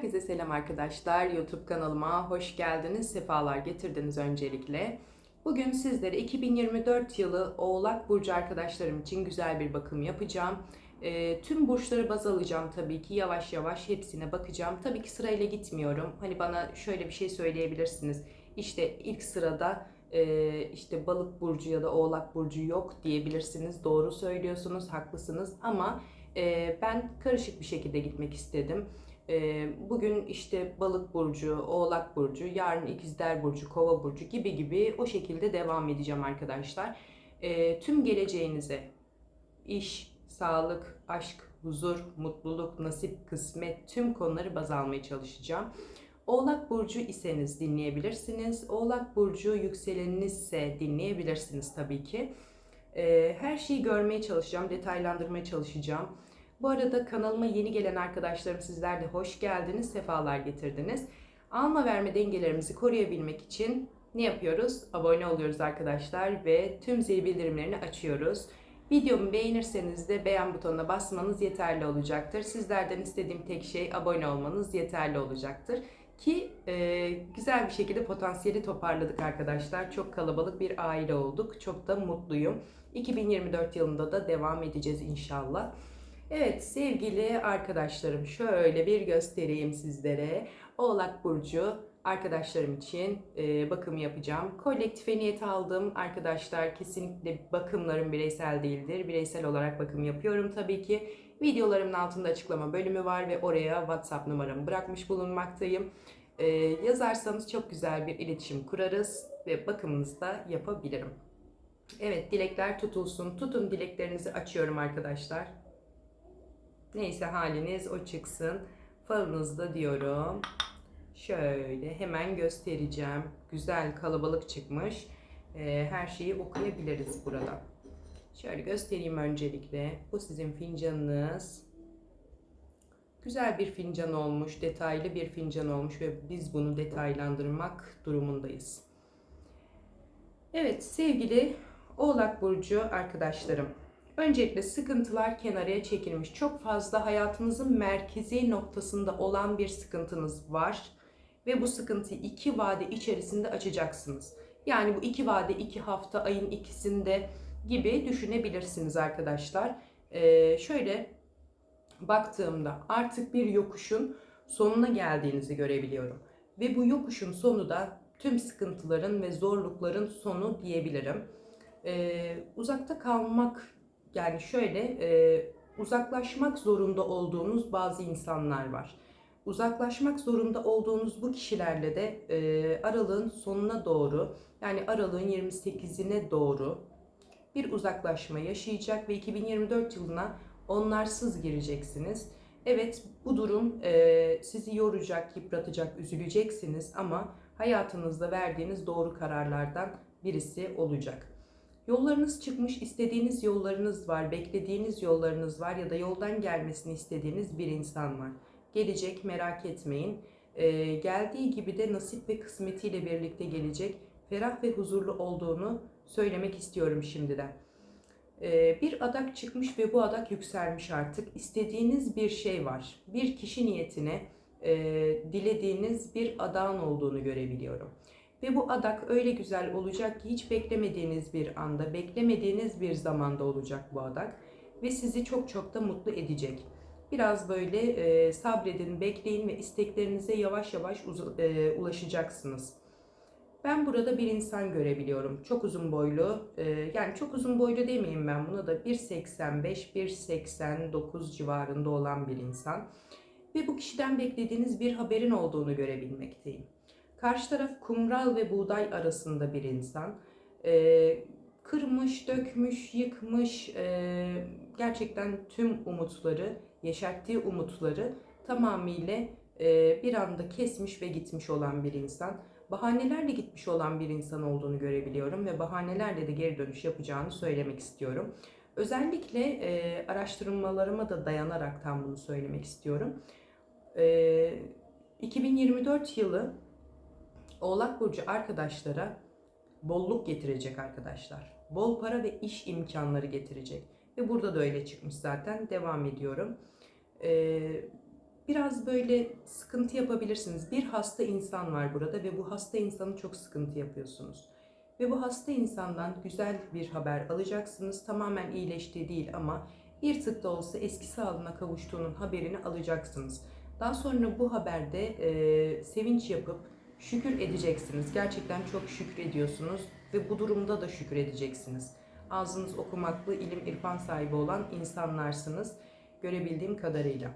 Herkese selam arkadaşlar. YouTube kanalıma hoş geldiniz. Sefalar getirdiniz öncelikle. Bugün sizlere 2024 yılı Oğlak Burcu arkadaşlarım için güzel bir bakım yapacağım. Ee, tüm burçları baz alacağım tabii ki. Yavaş yavaş hepsine bakacağım. Tabii ki sırayla gitmiyorum. Hani bana şöyle bir şey söyleyebilirsiniz. İşte ilk sırada e, işte balık burcu ya da oğlak burcu yok diyebilirsiniz. Doğru söylüyorsunuz, haklısınız ama e, ben karışık bir şekilde gitmek istedim. E, bugün işte balık burcu, oğlak burcu, yarın ikizler burcu, kova burcu gibi gibi o şekilde devam edeceğim arkadaşlar. E, tüm geleceğinize iş, sağlık, aşk, huzur, mutluluk, nasip, kısmet tüm konuları baz almaya çalışacağım. Oğlak Burcu iseniz dinleyebilirsiniz. Oğlak Burcu yükseleninizse dinleyebilirsiniz tabii ki. Ee, her şeyi görmeye çalışacağım, detaylandırmaya çalışacağım. Bu arada kanalıma yeni gelen arkadaşlarım sizler de hoş geldiniz, sefalar getirdiniz. Alma verme dengelerimizi koruyabilmek için ne yapıyoruz? Abone oluyoruz arkadaşlar ve tüm zil bildirimlerini açıyoruz. Videomu beğenirseniz de beğen butonuna basmanız yeterli olacaktır. Sizlerden istediğim tek şey abone olmanız yeterli olacaktır. Ki e, güzel bir şekilde potansiyeli toparladık arkadaşlar. Çok kalabalık bir aile olduk. Çok da mutluyum. 2024 yılında da devam edeceğiz inşallah. Evet sevgili arkadaşlarım şöyle bir göstereyim sizlere. Oğlak Burcu arkadaşlarım için e, bakım yapacağım. Kolektife niyet aldım arkadaşlar. Kesinlikle bakımlarım bireysel değildir. Bireysel olarak bakım yapıyorum tabii ki. Videolarımın altında açıklama bölümü var ve oraya WhatsApp numaramı bırakmış bulunmaktayım. E, yazarsanız çok güzel bir iletişim kurarız ve bakımınızı da yapabilirim. Evet dilekler tutulsun. Tutun dileklerinizi açıyorum arkadaşlar. Neyse haliniz o çıksın. Falınızda diyorum. Şöyle hemen göstereceğim. Güzel kalabalık çıkmış. Ee, her şeyi okuyabiliriz burada. Şöyle göstereyim öncelikle. Bu sizin fincanınız. Güzel bir fincan olmuş, detaylı bir fincan olmuş ve biz bunu detaylandırmak durumundayız. Evet sevgili Oğlak Burcu arkadaşlarım. Öncelikle sıkıntılar kenarıya çekilmiş. Çok fazla hayatınızın merkezi noktasında olan bir sıkıntınız var. Ve bu sıkıntıyı iki vade içerisinde açacaksınız. Yani bu iki vade iki hafta ayın ikisinde gibi düşünebilirsiniz arkadaşlar. Ee, şöyle baktığımda artık bir yokuşun sonuna geldiğinizi görebiliyorum. Ve bu yokuşun sonu da tüm sıkıntıların ve zorlukların sonu diyebilirim. Ee, uzakta kalmak yani şöyle e, uzaklaşmak zorunda olduğunuz bazı insanlar var. Uzaklaşmak zorunda olduğunuz bu kişilerle de e, aralığın sonuna doğru yani aralığın 28'ine doğru bir uzaklaşma yaşayacak ve 2024 yılına onlarsız gireceksiniz. Evet bu durum e, sizi yoracak, yıpratacak, üzüleceksiniz ama hayatınızda verdiğiniz doğru kararlardan birisi olacak. Yollarınız çıkmış, istediğiniz yollarınız var, beklediğiniz yollarınız var ya da yoldan gelmesini istediğiniz bir insan var. Gelecek merak etmeyin. Ee, geldiği gibi de nasip ve kısmetiyle birlikte gelecek. Ferah ve huzurlu olduğunu söylemek istiyorum şimdiden. Ee, bir adak çıkmış ve bu adak yükselmiş artık. İstediğiniz bir şey var. Bir kişi niyetine e, dilediğiniz bir adağın olduğunu görebiliyorum. Ve bu adak öyle güzel olacak ki hiç beklemediğiniz bir anda, beklemediğiniz bir zamanda olacak bu adak. Ve sizi çok çok da mutlu edecek. Biraz böyle e, sabredin, bekleyin ve isteklerinize yavaş yavaş e, ulaşacaksınız. Ben burada bir insan görebiliyorum. Çok uzun boylu, e, yani çok uzun boylu demeyeyim ben buna da 1.85-1.89 civarında olan bir insan. Ve bu kişiden beklediğiniz bir haberin olduğunu görebilmekteyim. Karşı taraf kumral ve buğday arasında bir insan. E, kırmış, dökmüş, yıkmış, e, gerçekten tüm umutları, yeşerttiği umutları tamamıyla e, bir anda kesmiş ve gitmiş olan bir insan. Bahanelerle gitmiş olan bir insan olduğunu görebiliyorum ve bahanelerle de geri dönüş yapacağını söylemek istiyorum. Özellikle e, araştırmalarıma da dayanarak tam bunu söylemek istiyorum. E, 2024 yılı Oğlak Burcu arkadaşlara bolluk getirecek arkadaşlar. Bol para ve iş imkanları getirecek. Ve burada da öyle çıkmış zaten. Devam ediyorum. Ee, biraz böyle sıkıntı yapabilirsiniz. Bir hasta insan var burada ve bu hasta insanı çok sıkıntı yapıyorsunuz. Ve bu hasta insandan güzel bir haber alacaksınız. Tamamen iyileştiği değil ama bir tık da olsa eski sağlığına kavuştuğunun haberini alacaksınız. Daha sonra bu haberde e, sevinç yapıp şükür edeceksiniz. Gerçekten çok şükrediyorsunuz ve bu durumda da şükür edeceksiniz. Ağzınız okumaklı, ilim irfan sahibi olan insanlarsınız görebildiğim kadarıyla.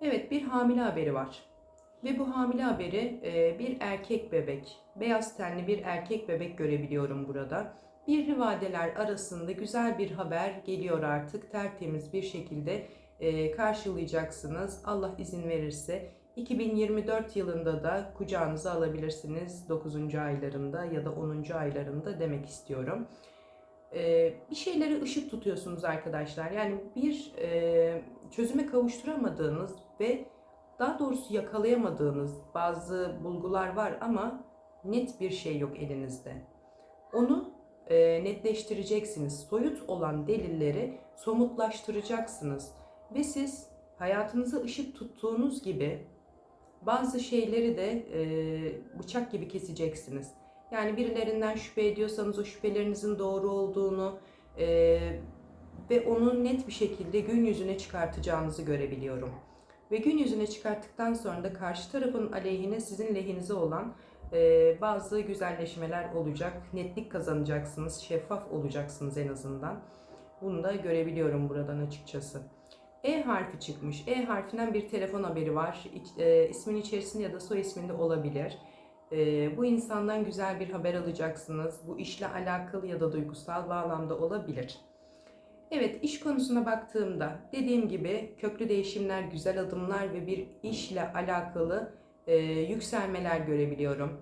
Evet bir hamile haberi var. Ve bu hamile haberi e, bir erkek bebek, beyaz tenli bir erkek bebek görebiliyorum burada. Bir rivadeler arasında güzel bir haber geliyor artık tertemiz bir şekilde e, karşılayacaksınız. Allah izin verirse 2024 yılında da kucağınıza alabilirsiniz 9. aylarında ya da 10. aylarında demek istiyorum. E, bir şeyleri ışık tutuyorsunuz arkadaşlar. Yani bir e, çözüme kavuşturamadığınız ve daha doğrusu yakalayamadığınız bazı bulgular var ama net bir şey yok elinizde. Onu e, netleştireceksiniz. Soyut olan delilleri somutlaştıracaksınız. Ve siz hayatınıza ışık tuttuğunuz gibi bazı şeyleri de e, bıçak gibi keseceksiniz. Yani birilerinden şüphe ediyorsanız o şüphelerinizin doğru olduğunu e, ve onu net bir şekilde gün yüzüne çıkartacağınızı görebiliyorum. Ve gün yüzüne çıkarttıktan sonra da karşı tarafın aleyhine sizin lehinize olan e, bazı güzelleşmeler olacak. Netlik kazanacaksınız, şeffaf olacaksınız en azından. Bunu da görebiliyorum buradan açıkçası. E harfi çıkmış. E harfinden bir telefon haberi var. E, ismin içerisinde ya da soy isminde olabilir. E, bu insandan güzel bir haber alacaksınız. Bu işle alakalı ya da duygusal bağlamda olabilir. Evet iş konusuna baktığımda dediğim gibi köklü değişimler, güzel adımlar ve bir işle alakalı e, yükselmeler görebiliyorum.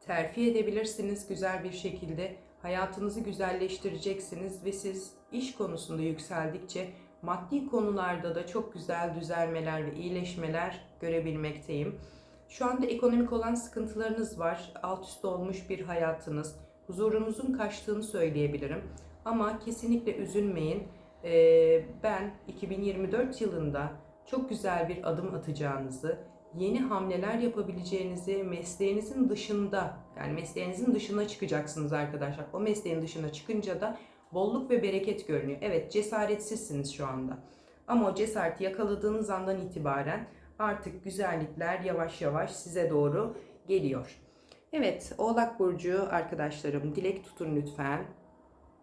Terfi edebilirsiniz güzel bir şekilde. Hayatınızı güzelleştireceksiniz ve siz iş konusunda yükseldikçe maddi konularda da çok güzel düzelmeler ve iyileşmeler görebilmekteyim. Şu anda ekonomik olan sıkıntılarınız var. Alt üst olmuş bir hayatınız. Huzurunuzun kaçtığını söyleyebilirim. Ama kesinlikle üzülmeyin. Ee, ben 2024 yılında çok güzel bir adım atacağınızı, yeni hamleler yapabileceğinizi, mesleğinizin dışında, yani mesleğinizin dışına çıkacaksınız arkadaşlar. O mesleğin dışına çıkınca da bolluk ve bereket görünüyor. Evet cesaretsizsiniz şu anda. Ama o cesareti yakaladığınız andan itibaren artık güzellikler yavaş yavaş size doğru geliyor. Evet Oğlak Burcu arkadaşlarım dilek tutun lütfen.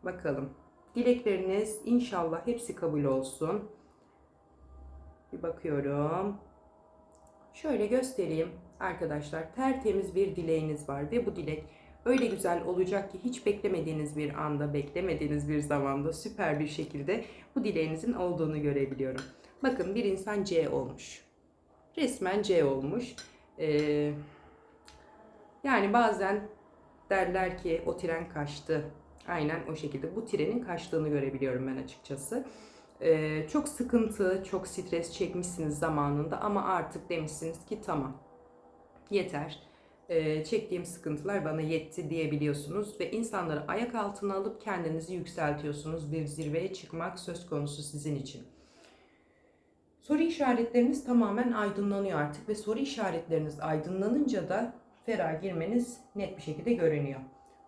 Bakalım. Dilekleriniz inşallah hepsi kabul olsun. Bir bakıyorum. Şöyle göstereyim arkadaşlar. Tertemiz bir dileğiniz var ve bu dilek öyle güzel olacak ki hiç beklemediğiniz bir anda, beklemediğiniz bir zamanda süper bir şekilde bu dileğinizin olduğunu görebiliyorum. Bakın bir insan C olmuş. Resmen C olmuş. Ee, yani bazen derler ki o tren kaçtı. Aynen o şekilde. Bu trenin kaçtığını görebiliyorum ben açıkçası. Ee, çok sıkıntı, çok stres çekmişsiniz zamanında ama artık demişsiniz ki tamam yeter. Çektiğim sıkıntılar bana yetti diyebiliyorsunuz ve insanları ayak altına alıp kendinizi yükseltiyorsunuz. Bir zirveye çıkmak söz konusu sizin için. Soru işaretleriniz tamamen aydınlanıyor artık ve soru işaretleriniz aydınlanınca da ferah girmeniz net bir şekilde görünüyor.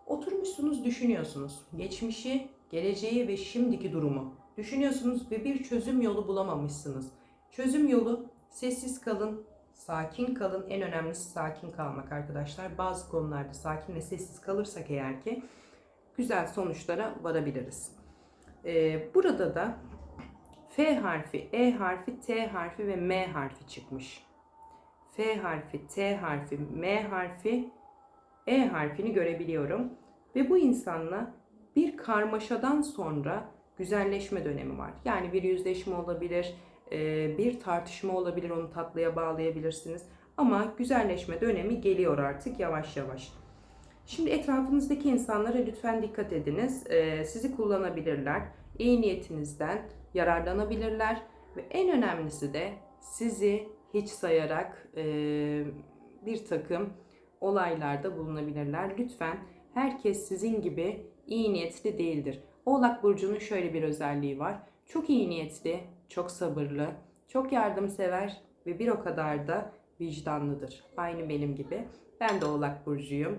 Oturmuşsunuz düşünüyorsunuz. Geçmişi, geleceği ve şimdiki durumu düşünüyorsunuz ve bir çözüm yolu bulamamışsınız. Çözüm yolu sessiz kalın, sakin kalın. En önemlisi sakin kalmak arkadaşlar. Bazı konularda sakin ve sessiz kalırsak eğer ki güzel sonuçlara varabiliriz. Ee, burada da F harfi, E harfi, T harfi ve M harfi çıkmış. F harfi, T harfi, M harfi, E harfini görebiliyorum. Ve bu insanla bir karmaşadan sonra güzelleşme dönemi var. Yani bir yüzleşme olabilir, bir tartışma olabilir, onu tatlıya bağlayabilirsiniz. Ama güzelleşme dönemi geliyor artık yavaş yavaş. Şimdi etrafınızdaki insanlara lütfen dikkat ediniz. E, sizi kullanabilirler. İyi niyetinizden yararlanabilirler. Ve en önemlisi de sizi hiç sayarak e, bir takım olaylarda bulunabilirler. Lütfen herkes sizin gibi iyi niyetli değildir. Oğlak Burcu'nun şöyle bir özelliği var. Çok iyi niyetli, çok sabırlı, Çok yardımsever ve bir o kadar da vicdanlıdır. Aynı benim gibi. Ben de Oğlak Burcu'yum.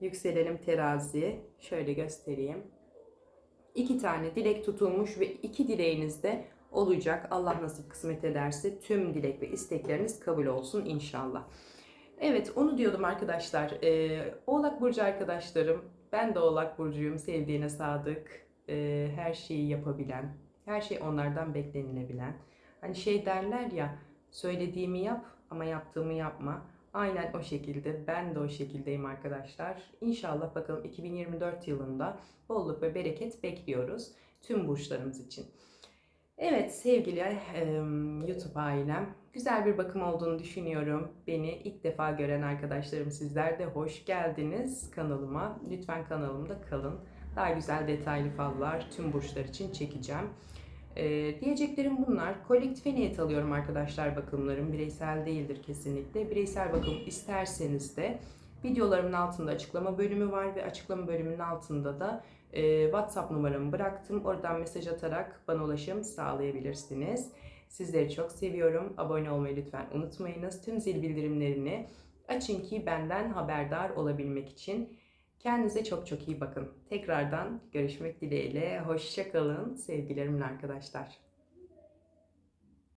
Yükselenim terazi. Şöyle göstereyim. İki tane dilek tutulmuş ve iki dileğiniz de olacak. Allah nasip kısmet ederse tüm dilek ve istekleriniz kabul olsun inşallah. Evet onu diyordum arkadaşlar. Ee, Oğlak Burcu arkadaşlarım. Ben de Oğlak Burcu'yum. Sevdiğine sadık. e, her şeyi yapabilen. Her şey onlardan beklenilebilen. Hani şey derler ya söylediğimi yap ama yaptığımı yapma. Aynen o şekilde. Ben de o şekildeyim arkadaşlar. İnşallah bakalım 2024 yılında bolluk ve bereket bekliyoruz tüm burçlarımız için. Evet sevgili e, YouTube ailem, güzel bir bakım olduğunu düşünüyorum. Beni ilk defa gören arkadaşlarım sizler de hoş geldiniz kanalıma. Lütfen kanalımda kalın. Daha güzel detaylı fallar tüm burçlar için çekeceğim. E, diyeceklerim bunlar. Kolektife niyet alıyorum arkadaşlar bakımlarım. Bireysel değildir kesinlikle. Bireysel bakım isterseniz de videolarımın altında açıklama bölümü var ve açıklama bölümünün altında da e, WhatsApp numaramı bıraktım. Oradan mesaj atarak bana ulaşım sağlayabilirsiniz. Sizleri çok seviyorum. Abone olmayı lütfen unutmayınız. Tüm zil bildirimlerini açın ki benden haberdar olabilmek için. Kendinize çok çok iyi bakın. Tekrardan görüşmek dileğiyle. Hoşça kalın sevgilerimle arkadaşlar.